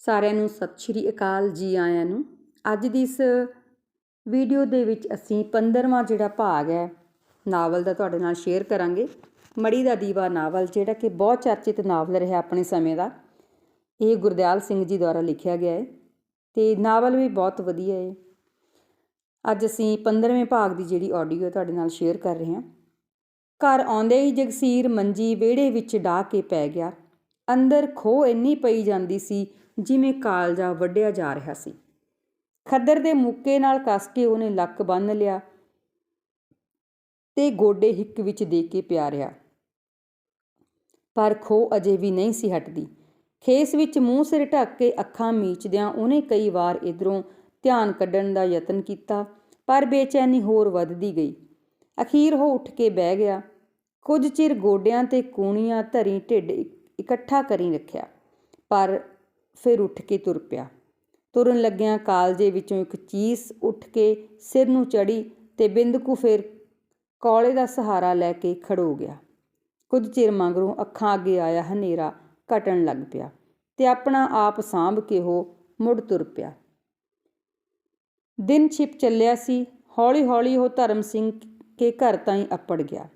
ਸਾਰਿਆਂ ਨੂੰ ਸਤਿ ਸ਼੍ਰੀ ਅਕਾਲ ਜੀ ਆਇਆਂ ਨੂੰ। ਅੱਜ ਦੀ ਇਸ ਵੀਡੀਓ ਦੇ ਵਿੱਚ ਅਸੀਂ 15ਵਾਂ ਜਿਹੜਾ ਭਾਗ ਹੈ, ਨਾਵਲ ਦਾ ਤੁਹਾਡੇ ਨਾਲ ਸ਼ੇਅਰ ਕਰਾਂਗੇ। ਮੜੀ ਦਾ ਦੀਵਾ ਨਾਵਲ, ਜਿਹੜਾ ਕਿ ਬਹੁਤ ਚਰਚਿਤ ਨਾਵਲ ਰਿਹਾ ਆਪਣੇ ਸਮੇਂ ਦਾ, ਇਹ ਗੁਰਦਿਆਲ ਸਿੰਘ ਜੀ ਦੁਆਰਾ ਲਿਖਿਆ ਗਿਆ ਹੈ ਤੇ ਨਾਵਲ ਵੀ ਬਹੁਤ ਵਧੀਆ ਹੈ। ਅੱਜ ਅਸੀਂ 15ਵੇਂ ਭਾਗ ਦੀ ਜਿਹੜੀ ਆਡੀਓ ਤੁਹਾਡੇ ਨਾਲ ਸ਼ੇਅਰ ਕਰ ਰਹੇ ਹਾਂ। ਘਰ ਆਉਂਦੇ ਹੀ ਜਗਸੀਰ ਮੰਜੀ ਵਿਹੜੇ ਵਿੱਚ ਡਾਹ ਕੇ ਪੈ ਗਿਆ। ਅੰਦਰ ਖੋ ਇੰਨੀ ਪਈ ਜਾਂਦੀ ਸੀ ਜਿਵੇਂ ਕਾਲਜਾ ਵੱਢਿਆ ਜਾ ਰਿਹਾ ਸੀ। ਖੱਦਰ ਦੇ ਮੁੱਕੇ ਨਾਲ ਕੱਸ ਕੇ ਉਹਨੇ ਲੱਕ ਬੰਨ ਲਿਆ ਤੇ ਗੋਡੇ ਹਿੱਕ ਵਿੱਚ ਦੇ ਕੇ ਪਿਆ ਰਿਹਾ। ਪਰ ਖੋ ਅਜੇ ਵੀ ਨਹੀਂ ਸੀ ਹਟਦੀ। ਖੇਸ ਵਿੱਚ ਮੂੰਹ ਸਿਰ ਢੱਕ ਕੇ ਅੱਖਾਂ ਮੀਚਦਿਆਂ ਉਹਨੇ ਕਈ ਵਾਰ ਇਧਰੋਂ ਧਿਆਨ ਕੱਢਣ ਦਾ ਯਤਨ ਕੀਤਾ, ਪਰ ਬੇਚੈਨੀ ਹੋਰ ਵੱਧਦੀ ਗਈ। ਅਖੀਰ ਉਹ ਉੱਠ ਕੇ ਬਹਿ ਗਿਆ। ਕੁਝ ਚਿਰ ਗੋਡਿਆਂ ਤੇ ਕੂਣੀਆਂ ਧਰੀ ਢਿੱਡ ਇਕੱਠਾ ਕਰੀ ਰੱਖਿਆ। ਪਰ ਫਿਰ ਉੱਠ ਕੇ ਤੁਰ ਪਿਆ। ਤੁਰਨ ਲੱਗਿਆਂ ਕਾਲਜੇ ਵਿੱਚੋਂ ਇੱਕ ਚੀਸ ਉੱਠ ਕੇ ਸਿਰ ਨੂੰ ਚੜੀ ਤੇ ਬਿੰਦਕੂ ਫਿਰ ਕੌਲੇ ਦਾ ਸਹਾਰਾ ਲੈ ਕੇ ਖੜੋ ਗਿਆ। ਕੁਝ ਚਿਰ ਮਗਰੋਂ ਅੱਖਾਂ ਅੱਗੇ ਆਇਆ ਹਨੇਰਾ ਘਟਣ ਲੱਗ ਪਿਆ ਤੇ ਆਪਣਾ ਆਪ ਸਾਂਭ ਕੇ ਉਹ ਮੁੜ ਤੁਰ ਪਿਆ। ਦਿਨ ਛਿਪ ਚੱਲਿਆ ਸੀ ਹੌਲੀ ਹੌਲੀ ਉਹ ਧਰਮ ਸਿੰਘ ਕੇ ਘਰ ਤਾਈਂ ਅੱਪੜ ਗਿਆ।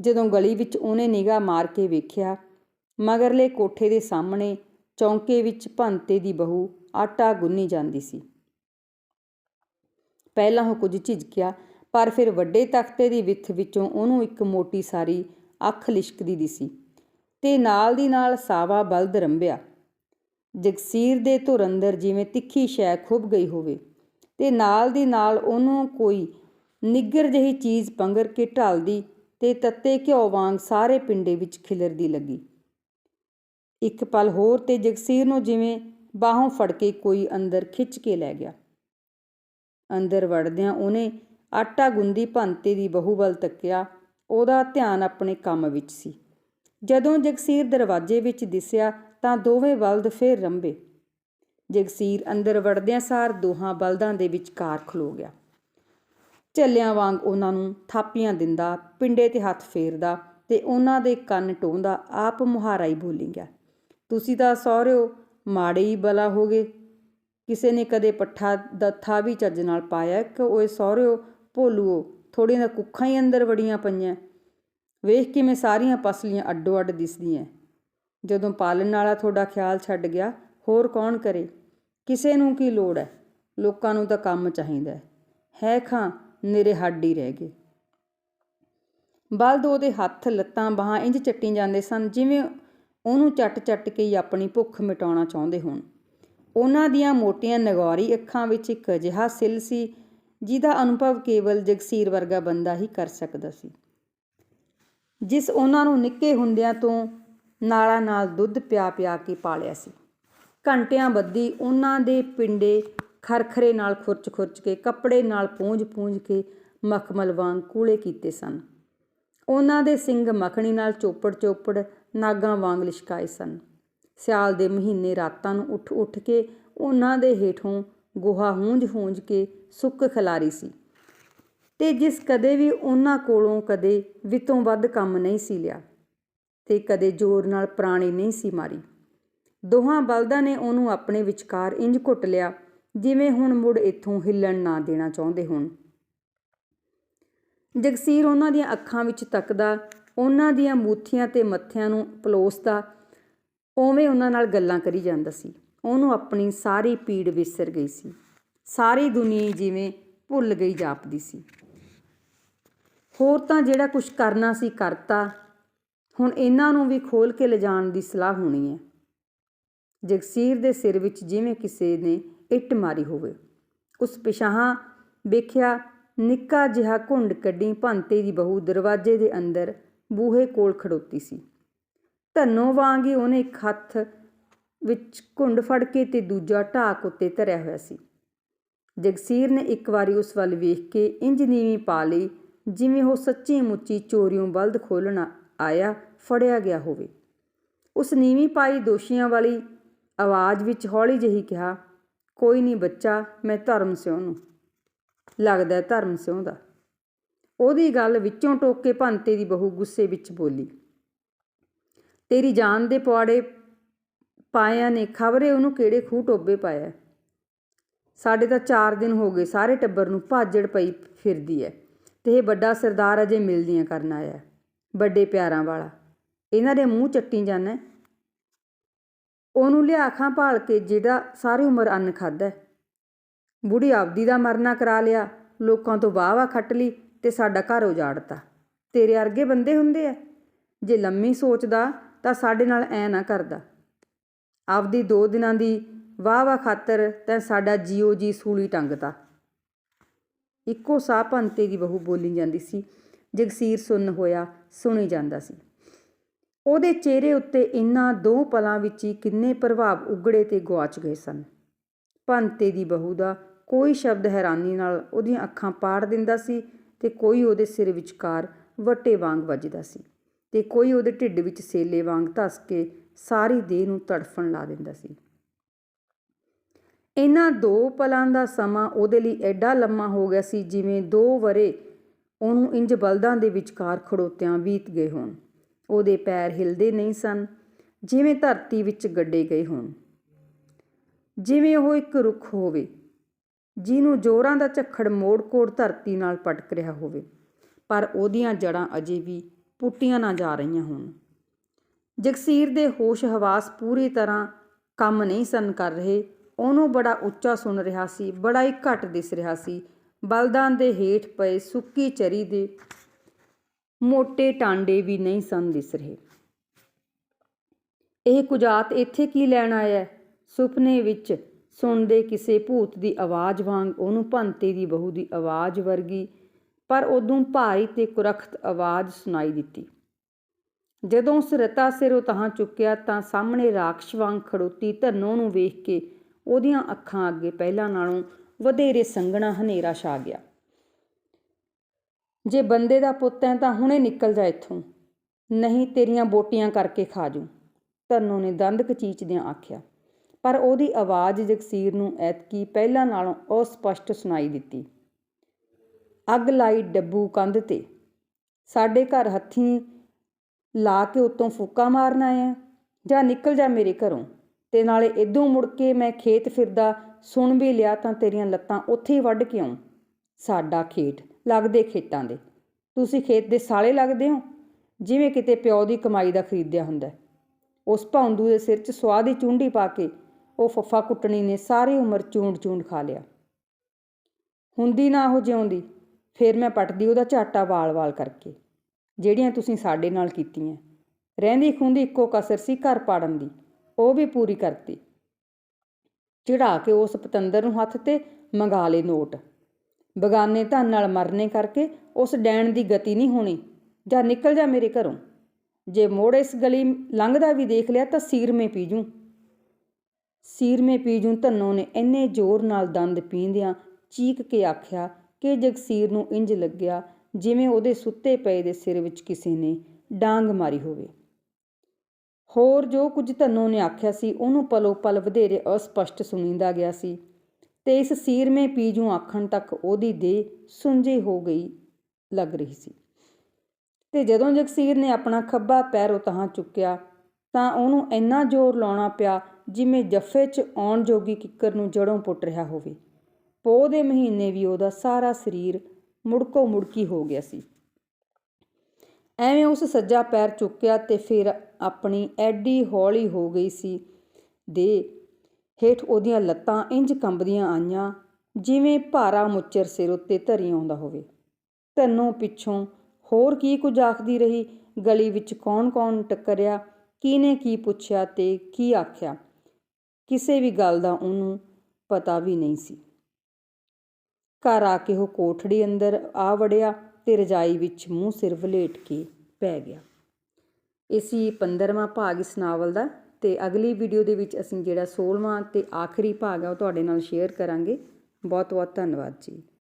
ਜਦੋਂ ਗਲੀ ਵਿੱਚ ਉਹਨੇ ਨਿਗਾਹ ਮਾਰ ਕੇ ਵੇਖਿਆ, ਮਗਰਲੇ ਕੋਠੇ ਦੇ ਸਾਹਮਣੇ ਚੌਂਕੇ ਵਿੱਚ ਭੰਤੇ ਦੀ ਬਹੂ ਆਟਾ ਗੁੰਨੀ ਜਾਂਦੀ ਸੀ। ਪਹਿਲਾਂ ਉਹ ਕੁਝ ਝਿਜਕਿਆ, ਪਰ ਫਿਰ ਵੱਡੇ ਤਖਤੇ ਦੀ ਵਿੱਥ ਵਿੱਚੋਂ ਉਹਨੂੰ ਇੱਕ ਮੋਟੀ ਸਾਰੀ ਅੱਖ ਲਿਸ਼ਕਦੀ ਦਿਸੀ ਤੇ ਨਾਲ ਦੀ ਨਾਲ ਸਾਵਾ ਬਲਦ ਰੰਭਿਆ। ਜਗਸੀਰ ਦੇ ਧੁਰ ਅੰਦਰ ਜਿਵੇਂ ਤਿੱਖੀ ਸ਼ੈ ਖੁੱਭ ਗਈ ਹੋਵੇ ਤੇ ਨਾਲ ਦੀ ਨਾਲ ਉਹਨੂੰ ਕੋਈ ਨਿੱਗਰ ਜਿਹੀ ਚੀਜ਼ ਪੰਗਰ ਕੇ ਢਲਦੀ ਤੇ ਤੱਤੇ ਘਿਓ ਵਾਂਗ ਸਾਰੇ ਪਿੰਡੇ ਵਿੱਚ ਖਿਲਰਦੀ ਲੱਗੀ। ਇੱਕ ਪਲ ਹੋਰ ਤੇ ਜਗਸੀਰ ਨੂੰ ਜਿਵੇਂ ਬਾਹੋਂ ਫੜ ਕੇ ਕੋਈ ਅੰਦਰ ਖਿੱਚ ਕੇ ਲੈ ਗਿਆ। ਅੰਦਰ ਵੜਦਿਆਂ ਉਹਨੇ ਆਟਾ ਗੁੰਦੀ ਭੰਤੇ ਦੀ ਬਹੂ ਵੱਲ ਤੱਕਿਆ। ਉਹਦਾ ਧਿਆਨ ਆਪਣੇ ਕੰਮ ਵਿੱਚ ਸੀ। ਜਦੋਂ ਜਗਸੀਰ ਦਰਵਾਜ਼ੇ ਵਿੱਚ ਦਿਸਿਆ ਤਾਂ ਦੋਵੇਂ ਬਲਦ ਫੇਰ ਰੰਬੇ ਜਗਸੀਰ ਅੰਦਰ ਵੜਦਿਆਂ ਸਾਰ ਦੋਹਾਂ ਬਲਦਾਂ ਦੇ ਵਿਚਕਾਰ ਖਲੋ ਗਿਆ। ਝੱਲਿਆਂ ਵਾਂਗ ਉਹਨਾਂ ਨੂੰ ਥਾਪੀਆਂ ਦਿੰਦਾ, ਪਿੰਡੇ ਤੇ ਹੱਥ ਫੇਰਦਾ ਤੇ ਉਹਨਾਂ ਦੇ ਕੰਨ ਟੋਂਦਾ, ਆਪ ਮੁਹਾਰਾ ਹੀ ਬੋਲੀ ਗਿਆ। ਤੁਸੀਂ ਤਾਂ ਸਹੁਰਿਓ ਮਾੜੇ ਹੀ ਬਲਾ ਹੋਗੇ। ਕਿਸੇ ਨੇ ਕਦੇ ਪੱਠਾ ਦੱਥਾ ਵੀ ਚੱਜ ਨਾਲ ਪਾਇਆ। ਕਿ ਓਏ ਸਹੁਰਿਓ, ਭੋਲੂਓ ਥੋੜੀਆਂ ਦਾ ਕੁੱਖਾਂ ਹੀ ਅੰਦਰ ਵੜੀਆਂ ਪਈਆਂ। ਵੇਖ ਕਿਵੇਂ ਸਾਰੀਆਂ ਪਸਲੀਆਂ ਅੱਡੋ ਅੱਡ ਦਿਸਦੀਆਂ। ਜਦੋਂ ਪਾਲਣ ਵਾਲਾ ਤੁਹਾਡਾ ਖਿਆਲ ਛੱਡ ਗਿਆ, ਹੋਰ ਕੌਣ ਕਰੇ? ਕਿਸੇ ਨੂੰ ਕੀ ਲੋੜ ਹੈ ਲੋਕਾਂ ਨੂੰ ਤਾਂ ਕੰਮ ਚਾਹੀਦਾ ਹੈ ਹੈ ਖਾਂ, ਨੇਰੇ ਹੱਡ ਹੀ ਰਹਿ ਗਏ। ਬਲਦ ਉਹਦੇ ਹੱਥ ਲੱਤਾਂ ਬਾਹਾਂ ਇੰਜ ਚੱਟੀ ਜਾਂਦੇ ਸਨ, ਜਿਵੇਂ ਉਹਨੂੰ ਚੱਟ-ਚੱਟ ਕੇ ਹੀ ਆਪਣੀ ਭੁੱਖ ਮਿਟਾਉਣਾ ਚਾਹੁੰਦੇ ਹੋਣ। ਉਹਨਾਂ ਦੀਆਂ ਮੋਟੀਆਂ ਨਗੌਰੀ ਅੱਖਾਂ ਵਿੱਚ ਇੱਕ ਅਜਿਹਾ ਸਿਲ ਸੀ, ਜਿਹਦਾ ਅਨੁਭਵ ਕੇਵਲ ਜਗਸੀਰ ਵਰਗਾ ਬੰਦਾ ਹੀ ਕਰ ਸਕਦਾ ਸੀ। ਜਿਸ ਉਹਨਾਂ ਨੂੰ ਨਿੱਕੇ ਹੁੰਦਿਆਂ ਤੋਂ ਨਾਲਾਂ ਨਾਲ ਦੁੱਧ ਪਿਆ ਪਿਆ ਕੇ ਪਾਲਿਆ ਸੀ। ਘੰਟਿਆਂ ਬੱਧੀ ਉਹਨਾਂ ਦੇ ਪਿੰਡੇ ਖਰਖਰੇ ਨਾਲ ਖੁਰਚ-ਖੁਰਚ ਕੇ, ਕੱਪੜੇ ਨਾਲ ਪੂੰਝ-ਪੂੰਝ ਕੇ ਮਖਮਲ ਵਾਂਗ ਕੂਲੇ ਕੀਤੇ ਸਨ। ਉਹਨਾਂ ਦੇ ਸਿੰਘ ਮੱਖਣੀ ਨਾਲ ਚੋਪੜ-ਚੋਪੜ ਨਾਗਾਂ ਵਾਂਗ ਲਿਸ਼ਕਾਏ ਸਨ। ਸਿਆਲ ਦੇ ਮਹੀਨੇ ਰਾਤਾਂ ਨੂੰ ਉੱਠ-ਉੱਠ ਕੇ ਉਹਨਾਂ ਦੇ ਹੇਠੋਂ ਗੋਹਾ ਹੂੰਝ-ਹੂੰਝ ਕੇ ਸੁੱਕ ਖਲਾਰੀ ਸੀ ਤੇ ਜਿਸ ਕਦੇ ਵੀ ਉਹਨਾਂ ਕੋਲੋਂ ਕਦੇ ਵਿਤੋਂ ਵੱਧ ਕੰਮ ਨਹੀਂ ਸੀ ਲਿਆ ਤੇ ਕਦੇ ਜ਼ੋਰ ਨਾਲ ਪ੍ਰਾਣੀ ਨਹੀਂ ਸੀ ਮਾਰੀ। ਦੋਹਾਂ ਬਲਦਾਂ ਨੇ ਉਹਨੂੰ ਆਪਣੇ ਵਿਚਕਾਰ ਇੰਜ ਘੁੱਟ ਲਿਆ ਜਿਵੇਂ ਹੁਣ ਮੁੜ ਇੱਥੋਂ ਹਿੱਲਣ ਨਾ ਦੇਣਾ ਚਾਹੁੰਦੇ ਹੋਣ। ਜਗਸੀਰ ਉਹਨਾਂ ਦੀਆਂ ਅੱਖਾਂ ਵਿੱਚ ਤੱਕਦਾ ਉਹਨਾਂ ਦੀਆਂ ਮੂਥੀਆਂ ਤੇ ਮੱਥਿਆਂ ਨੂੰ ਪਲੋਸਦਾ, ਉਵੇਂ ਉਹਨਾਂ ਨਾਲ ਗੱਲਾਂ ਕਰੀ ਜਾਂਦਾ ਸੀ। ਉਹਨੂੰ ਆਪਣੀ ਸਾਰੀ ਪੀੜ ਵਿਸਰ ਗਈ ਸੀ। ਸਾਰੀ ਦੁਨੀਆ ਜਿਵੇਂ ਭੁੱਲ ਗਈ ਜਾਪਦੀ ਸੀ। ਹੋਰ ਤਾਂ ਜਿਹੜਾ ਕੁਝ ਕਰਨਾ ਸੀ ਕਰਤਾ, ਹੁਣ ਇਹਨਾਂ ਨੂੰ ਵੀ ਖੋਲ ਕੇ ਲਿਜਾਣ ਦੀ ਸਲਾਹ ਹੋਣੀ ਹੈ। ਜਗਸੀਰ ਦੇ ਸਿਰ ਵਿੱਚ ਜਿਵੇਂ ਕਿਸੇ ਨੇ ਇੱਟ ਮਾਰੀ ਹੋਵੇ। ਉਸ ਪਿਛਾਹਾਂ ਵੇਖਿਆ ਨਿੱਕਾ ਜਿਹਾ ਘੁੰਡ ਕੱਢੀ ਭੰਤੇ ਦੀ ਬਹੂ ਦਰਵਾਜ਼ੇ ਦੇ ਅੰਦਰ ਬੂਹੇ ਕੋਲ ਖੜੋਤੀ ਸੀ। ਧੰਨੋ ਵਾਂਗ ਹੀ ਉਹਨੇ ਇੱਕ ਹੱਥ ਵਿੱਚ ਘੁੰਡ ਫੜ ਕੇ ਤੇ ਦੂਜਾ ਢਾਕ ਉੱਤੇ ਧਰਿਆ ਹੋਇਆ ਸੀ। ਜਗਸੀਰ ਨੇ ਇੱਕ ਵਾਰੀ ਉਸ ਵੱਲ ਵੇਖ ਕੇ ਇੰਜ ਨੀਵੀਂ ਪਾ ਲਈ, ਜਿਵੇਂ ਉਹ ਸੱਚੀ ਮੁੱਚੀ ਚੋਰੀਓਂ ਬਲਦ ਖੋਲਣ ਆਇਆ, ਫੜਿਆ ਗਿਆ ਹੋਵੇ। ਉਸ ਨੀਵੀਂ ਪਾਈ ਦੋਸ਼ੀਆਂ ਵਾਲੀ ਆਵਾਜ਼ ਵਿੱਚ ਹੌਲੀ ਜਿਹੀ ਕਿਹਾ, ਕੋਈ ਨਹੀਂ ਬੱਚਾ, ਮੈਂ ਧਰਮ ਸਿਉਂ ਨੂੰ। ਲੱਗਦਾ ਧਰਮ ਸਿਉਂ ਦਾ। ਉਹਦੀ ਗੱਲ ਵਿੱਚੋਂ ਟੋਕ ਕੇ ਭੰਤੇ ਦੀ ਬਹੂ ਗੁੱਸੇ ਵਿੱਚ ਬੋਲੀ, ਤੇਰੀ ਜਾਨ ਦੇ ਪੁਆੜੇ ਪਾਇਆ ਨੇ ਖਬਰੇ ਉਹਨੂੰ ਕਿਹੜੇ ਖੂਹ ਟੋਬੇ ਪਾਇਆ? ਸਾਡੇ ਤਾਂ 4 ਦਿਨ ਹੋ ਗਏ, ਸਾਰੇ ਟੱਬਰ ਨੂੰ ਭਾਜੜ ਪਈ ਫਿਰਦੀ ਐ ਤੇ ਇਹ ਵੱਡਾ ਸਰਦਾਰ ਅਜੇ ਮਿਲਦੀਆਂ ਕਰਨ ਆਇਆ, ਵੱਡੇ ਪਿਆਰਾਂ ਵਾਲਾ। ਇਹਨਾਂ ਦੇ ਮੂੰਹ ਚੱਟੀ ਜਾਣਾ ਉਹਨੂੰ ਲਿਆ ਖਾਂ ਭਾਲ ਕੇ ਜਿਹੜਾ ਸਾਰੀ ਉਮਰ ਅੰਨ ਖਾਦਾ ਬੁੜੀ ਆਪਦੀ ਦਾ ਮਰਨਾ ਕਰਾ ਲਿਆ, ਲੋਕਾਂ ਤੋਂ ਵਾਹ ਵਾਹ ਖੱਟ ਲਈ। ਤੇ ਸਾਡਾ ਘਰ ਉਜਾੜਤਾ। ਤੇਰੇ ਅਰਗੇ ਬੰਦੇ ਹੁੰਦੇ ਆ। ਜੇ ਲੰਮੀ ਸੋਚਦਾ ਤਾਂ ਸਾਡੇ ਨਾਲ ਐ ਨਾ ਕਰਦਾ। ਆਪਦੀ ਦੋ ਦਿਨਾਂ ਦੀ ਵਾਹ ਵਾਹ ਖਾਤਰ ਤੈਂ ਸਾਡਾ ਜੀਓ ਜੀ ਸੂਲੀ ਟੰਗਤਾ ਇੱਕੋ ਸਾਹ ਭੰਤੇ ਦੀ ਬਹੂ ਬੋਲੀ ਜਾਂਦੀ ਸੀ। ਜਗਸੀਰ ਸੁਣ ਹੋਇਆ ਸੁਣੀ ਜਾਂਦਾ ਸੀ। ਉਹਦੇ ਚਿਹਰੇ ਉੱਤੇ ਇਨ੍ਹਾਂ ਦੋ ਪਲਾਂ ਵਿੱਚ ਹੀ ਕਿੰਨੇ ਪ੍ਰਭਾਵ ਉਗੜੇ ਤੇ ਗੁਆਚ ਗਏ ਸਨ। ਭੰਤੇ ਦੀ ਬਹੂ ਦਾ ਕੋਈ ਸ਼ਬਦ ਹੈਰਾਨੀ ਨਾਲ ਉਹਦੀਆਂ ਅੱਖਾਂ ਪਾੜ ਦਿੰਦਾ ਸੀ। ਤੇ ਕੋਈ ਉਹਦੇ ਸਿਰ ਵਿਚਕਾਰ ਵੱਟੇ ਵਾਂਗ ਵੱਜਦਾ ਸੀ ਤੇ ਕੋਈ ਉਹਦੇ ਢਿੱਡ ਵਿੱਚ ਸੇਲੇ ਵਾਂਗ ਧੱਸ ਕੇ ਸਾਰੀ ਦੇਹ ਨੂੰ ਤੜਫਣ ਲਾ ਦਿੰਦਾ ਸੀ। ਇਹਨਾਂ ਦੋ ਪਲਾਂ ਦਾ ਸਮਾਂ ਉਹਦੇ ਲਈ ਐਡਾ ਲੰਮਾ ਹੋ ਗਿਆ ਸੀ ਜਿਵੇਂ ਦੋ ਵਰੇ ਉਹਨੂੰ ਇੰਜ ਬਲਦਾਂ ਦੇ ਵਿਚਕਾਰ ਖੜੋਤਿਆਂ ਬੀਤ ਗਏ ਹੋਣ। ਉਹਦੇ ਪੈਰ ਹਿਲਦੇ ਨਹੀਂ ਸਨ, ਜਿਵੇਂ ਧਰਤੀ ਵਿੱਚ ਗੱਡੇ ਗਏ ਹੋਣ। ਜਿਵੇਂ ਉਹ ਇੱਕ ਰੁੱਖ ਹੋਵੇ ਜਿਹਨੂੰ ਜੋਰਾਂ ਦਾ ਝੱਖੜ ਮੋੜ-ਕੋੜ ਧਰਤੀ ਨਾਲ ਪਟਕ ਰਿਹਾ ਹੋਵੇ। ਪਰ ਉਹਦੀਆਂ ਜੜਾਂ ਅਜੇ ਵੀ ਪੁੱਟੀਆਂ ਨਾ ਜਾ ਰਹੀਆਂ ਹੋਣ। ਜਗਸੀਰ ਦੇ ਹੋਸ਼ ਹਵਾਸ ਪੂਰੀ ਤਰ੍ਹਾਂ ਕੰਮ ਨਹੀਂ ਸਨ ਕਰ ਰਹੇ। ਉਹਨੂੰ ਬੜਾ ਉੱਚਾ ਸੁਣ ਰਿਹਾ ਸੀ, ਬੜਾ ਹੀ ਘੱਟ ਦਿਸ ਰਿਹਾ ਸੀ। ਬਲਦਾਂ ਦੇ ਹੇਠ ਪਏ ਸੁੱਕੀ ਚਰੀ ਦੇ ਮੋٹے ਟਾਂਡੇ ਵੀ ਨਹੀਂ ਸਨ ਦਿਸ ਰਹੇ। ਇਹ ਕੁਜਾਤ ਇੱਥੇ ਕੀ ਲੈਣ ਆਇਆ ਸੁਪਨੇ ਵਿੱਚ ਸੁਣਦੇ ਕਿਸੇ ਭੂਤ ਦੀ ਆਵਾਜ਼ ਵਾਂਗ, ਉਹਨੂੰ ਭੰਤੇ ਦੀ ਬਹੂ ਦੀ ਆਵਾਜ਼ ਵਰਗੀ, ਪਰ ਉਦੋਂ ਭਾਰੀ ਤੇ ਕੁਰਖਤ ਆਵਾਜ਼ ਸੁਣਾਈ ਦਿੱਤੀ। ਜਦੋਂ ਉਸ ਰਤਾ ਸਿਰ ਉਤਾਂ ਚੁੱਕਿਆ, ਤਾਂ ਸਾਹਮਣੇ ਰਾਖਸ਼ ਵਾਂਗ ਖੜੋਤੀ ਧਨੋ ਨੂੰ ਵੇਖ ਕੇ ਉਹਦੀਆਂ ਅੱਖਾਂ ਅੱਗੇ ਪਹਿਲਾਂ ਨਾਲੋਂ ਵਧੇਰੇ ਸੰਘਣਾ ਹਨੇਰਾ ਛਾ ਗਿਆ। ਜੇ ਬੰਦੇ ਦਾ ਪੁੱਤ ਹੈ ਤਾਂ ਹੁਣੇ ਨਿਕਲ ਜਾ ਇੱਥੋਂ, ਨਹੀਂ ਤੇਰੀਆਂ ਬੋਟੀਆਂ ਕਰਕੇ ਖਾ ਜੂ, ਧਨੋ ਨੇ ਦੰਦ ਕਚੀਚਦਿਆਂ ਆਖਿਆ। ਪਰ ਉਹਦੀ ਆਵਾਜ਼ ਜਗਸੀਰ ਨੂੰ ਐਤਕੀ ਪਹਿਲਾਂ ਨਾਲੋਂ ਅਸਪਸ਼ਟ ਸੁਣਾਈ ਦਿੱਤੀ। ਅੱਗ ਲਾਈ ਡੱਬੂ ਕੰਧ ਤੇ। ਸਾਡੇ ਘਰ ਹੱਥੀਂ ਲਾ ਕੇ ਉਤੋਂ ਫੂਕਾ ਮਾਰਨ ਆਇਆ ਜਾਂ ਨਿਕਲ ਜਾ ਮੇਰੇ ਘਰੋਂ। ਤੇ ਨਾਲੇ ਇਦੋਂ ਮੁੜ ਕੇ ਮੈਂ ਖੇਤ ਫਿਰਦਾ ਸੁਣ ਵੀ ਲਿਆ ਤਾਂ ਤੇਰੀਆਂ ਲੱਤਾਂ ਉੱਥੇ ਹੀ ਵੱਢ ਕੇ ਆਉਂ। ਸਾਡਾ ਖੇਤ ਲੱਗਦੇ ਖੇਤਾਂ ਦੇ। ਤੁਸੀਂ ਖੇਤ ਦੇ ਸਾਲੇ ਲੱਗਦੇ ਹੋ? ਜਿਵੇਂ ਕਿਤੇ ਪਿਓ ਦੀ ਕਮਾਈ ਦਾ ਖਰੀਦਿਆ ਹੁੰਦਾ। ਉਸ ਭੌਂਦੂ ਦੇ ਸਿਰ 'ਚ ਸਵਾਹ ਦੀ ਚੁੰਡੀ ਪਾ ਕੇ ਉਹ ਫੱਫਾ ਕੁੱਟਣੀ ਨੇ ਸਾਰੀ ਉਮਰ ਚੂੰਡ ਚੂੰਡ ਖਾ ਲਿਆ। ਹੁੰਦੀ ਨਾ ਉਹ ਜਿਉਂਦੀ, ਫਿਰ ਮੈਂ ਪਟਦੀ ਉਹਦਾ ਝਾਟਾ ਵਾਲ-ਵਾਲ ਕਰਕੇ, ਜਿਹੜੀਆਂ ਤੁਸੀਂ ਸਾਡੇ ਨਾਲ ਕੀਤੀਆਂ। ਰਹਿੰਦੀ ਖੁੰਦੀ ਇੱਕੋ ਕਸਰ ਸੀ ਘਰ ਪਾੜਨ ਦੀ, ਉਹ ਵੀ ਪੂਰੀ ਕਰਤੀ। ਚੜਾ ਕੇ ਉਸ ਪਤੰਦਰ ਨੂੰ ਹੱਥ ਤੇ ਮੰਗਾ ਲੇ ਨੋਟ। ਬਗਾਨੇ ਧਨ ਨਾਲ ਮਰਨੇ ਕਰਕੇ ਉਸ ਡੈਣ ਦੀ ਗਤੀ ਨਹੀਂ ਹੋਣੀ, ਜਾਂ ਨਿਕਲ ਜਾ ਮੇਰੇ ਘਰੋਂ। ਜੇ ਮੋੜ ਇਸ ਗਲੀ ਲੰਘਦਾ ਵੀ ਦੇਖ ਲਿਆ ਤਾਂ ਸੀਰ ਸੀਰਮੇ ਪੀਜੂ ਸੀਰਮੇ ਪੀਜੂ ਧੰਨੋ ਨੇ ਇੰਨੇ ਜ਼ੋਰ ਨਾਲ ਦੰਦ ਪੀਂਦਿਆਂ ਚੀਕ ਕੇ ਆਖਿਆ ਕਿ ਜਗਸੀਰ ਨੂੰ ਇੰਜ ਲੱਗਿਆ ਜਿਵੇਂ ਉਹਦੇ ਸੁੱਤੇ ਪਏ ਦੇ ਸਿਰ ਵਿੱਚ ਕਿਸੇ ਨੇ ਡਾਂਗ ਮਾਰੀ ਹੋਵੇ। ਹੋਰ ਜੋ ਕੁਝ ਧੰਨੋ ਨੇ ਆਖਿਆ ਸੀ, ਉਹਨੂੰ ਪਲੋ ਪਲ ਵਧੇਰੇ ਅਸਪਸ਼ਟ ਸੁਣੀਂਦਾ ਗਿਆ ਸੀ ਤੇ ਇਸ ਸੀਰਮੇ ਪੀਜੂ ਆਖਣ ਤੱਕ ਉਹਦੀ ਦੇਹ ਸੁੰਜੀ ਹੋ ਗਈ ਲੱਗ ਰਹੀ ਸੀ। ਤੇ ਜਦੋਂ ਜਗਸੀਰ ਨੇ ਆਪਣਾ ਖੱਬਾ ਪੈਰ ਉਤਾਂ ਚੁੱਕਿਆ ਤਾਂ ਉਹਨੂੰ ਇੰਨਾ ਜ਼ੋਰ ਲਾਉਣਾ ਪਿਆ ਜਿਵੇਂ ਜੱਫੇ 'ਚ ਆਉਣ ਜੋਗੀ ਕਿੱਕਰ ਨੂੰ ਜੜੋਂ ਪੁੱਟ ਰਿਹਾ ਹੋਵੇ। ਪੋਹ ਦੇ ਮਹੀਨੇ ਵੀ ਉਹਦਾ ਸਾਰਾ ਸਰੀਰ ਮੁੜਕੋ ਮੁੜਕੀ ਹੋ ਗਿਆ ਸੀ। ਐਵੇਂ ਉਸ ਸੱਜਾ ਪੈਰ ਚੁੱਕਿਆ ਤੇ ਫਿਰ ਆਪਣੀ ਐਡੀ ਹੌਲੀ ਹੋ ਗਈ ਸੀ ਦੇ ਹੇਠ ਉਹਦੀਆਂ ਲੱਤਾਂ ਇੰਜ ਕੰਬਦੀਆਂ ਆਈਆਂ ਜਿਵੇਂ ਭਾਰਾ ਮੁੱਚਰ ਸਿਰ ਉੱਤੇ ਧਰੀ ਆਉਂਦਾ ਹੋਵੇ। ਤੈਨੂੰ ਪਿੱਛੋਂ ਹੋਰ ਕੀ ਕੁਝ ਆਖਦੀ ਰਹੀ? ਗਲੀ ਵਿੱਚ ਕੌਣ-ਕੌਣ ਟੱਕਰਿਆ? ਕਿਨੇ ਕੀ ਪੁੱਛਿਆ ਤੇ ਕੀ ਆਖਿਆ? ਕਿਸੇ ਵੀ ਗੱਲ ਦਾ ਉਹਨੂੰ ਪਤਾ ਵੀ ਨਹੀਂ ਸੀ। ਘਰ ਆ ਕੇ ਉਹ ਕੋਠੜੀ ਅੰਦਰ ਆ ਵੜਿਆ ਤੇ ਰਜਾਈ ਵਿੱਚ ਮੂੰਹ ਸਿਰ ਵਲੇਟ ਕੇ ਪੈ ਗਿਆ। ਇਹ ਸੀ 15ਵਾਂ ਭਾਗ ਇਸ ਨਾਵਲ ਦਾ ਤੇ ਅਗਲੀ ਵੀਡੀਓ ਦੇ ਵਿੱਚ ਅਸੀਂ ਜਿਹੜਾ 16ਵਾਂ ਤੇ ਆਖਰੀ ਭਾਗ ਆ ਉਹ ਤੁਹਾਡੇ ਨਾਲ ਸ਼ੇਅਰ ਕਰਾਂਗੇ। ਬਹੁਤ ਬਹੁਤ ਧੰਨਵਾਦ ਜੀ।